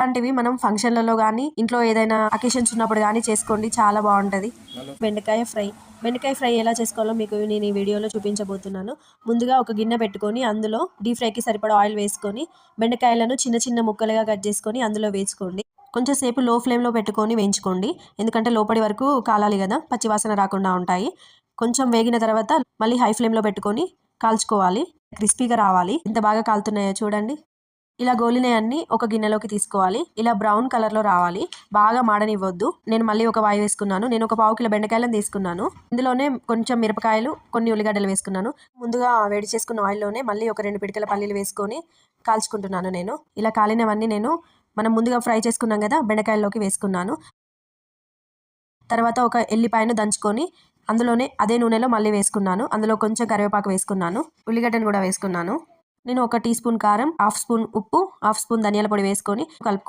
ఇలాంటివి మనం ఫంక్షన్లలో కానీ ఇంట్లో ఏదైనా అకేషన్స్ ఉన్నప్పుడు కానీ చేసుకోండి. చాలా బాగుంటుంది. బెండకాయ ఫ్రై. బెండకాయ ఫ్రై ఎలా చేసుకోవాలో మీకు నేను ఈ వీడియోలో చూపించబోతున్నాను. ముందుగా ఒక గిన్నె పెట్టుకొని అందులో డీప్ ఫ్రైకి సరిపడా ఆయిల్ వేసుకొని బెండకాయలను చిన్న చిన్న ముక్కలుగా కట్ చేసుకొని అందులో వేసుకోండి. కొంచెం సేపు లో ఫ్లేమ్లో పెట్టుకొని వేయించుకోండి. ఎందుకంటే లోపలి వరకు కాలాలి కదా పచ్చివాసన రాకుండా ఉంటాయి. కొంచెం వేగిన తర్వాత మళ్ళీ హై ఫ్లేమ్లో పెట్టుకొని కాల్చుకోవాలి. క్రిస్పీగా రావాలి. ఎంత బాగా కాలుతున్నాయో చూడండి. ఇలా గోలినవన్నీ ఒక గిన్నెలోకి తీసుకోవాలి. ఇలా బ్రౌన్ కలర్లో రావాలి. బాగా మాడనివ్వద్దు. నేను మళ్ళీ ఒక వాయి వేసుకున్నాను. నేను ఒక పావు కిలో బెండకాయలను తీసుకున్నాను. ఇందులోనే కొంచెం మిరపకాయలు కొన్ని ఉల్లిగడ్డలు వేసుకున్నాను. ముందుగా వేడి చేసుకున్న ఆయిల్లోనే మళ్ళీ ఒక రెండు పిడికల పల్లీలు వేసుకొని కాల్చుకుంటున్నాను నేను. ఇలా కాలినవన్నీ నేను మనం ముందుగా ఫ్రై చేసుకున్నాం కదా బెండకాయల్లోకి వేసుకున్నాను. తర్వాత ఒక ఎల్లిపాయను దంచుకొని అందులోనే అదే నూనెలో మళ్ళీ వేసుకున్నాను. అందులో కొంచెం కరివేపాకు వేసుకున్నాను. ఉల్లిగడ్డను కూడా వేసుకున్నాను. నేను ఒక టీ స్పూన్ కారం హాఫ్ స్పూన్ ఉప్పు హాఫ్ స్పూన్ ధనియాల పొడి వేసుకొని కలుపుకో